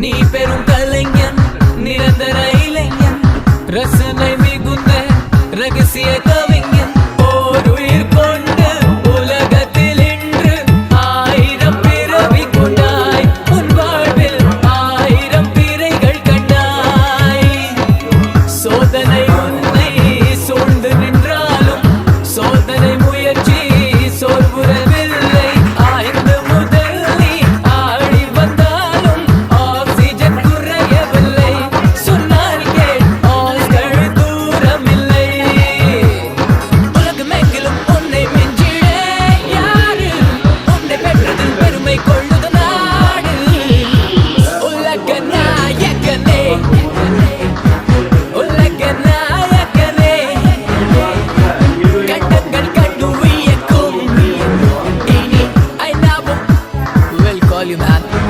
நீ பெரும் கலைஞன் நிரந்தர இளைஞன் ரசனை volume up.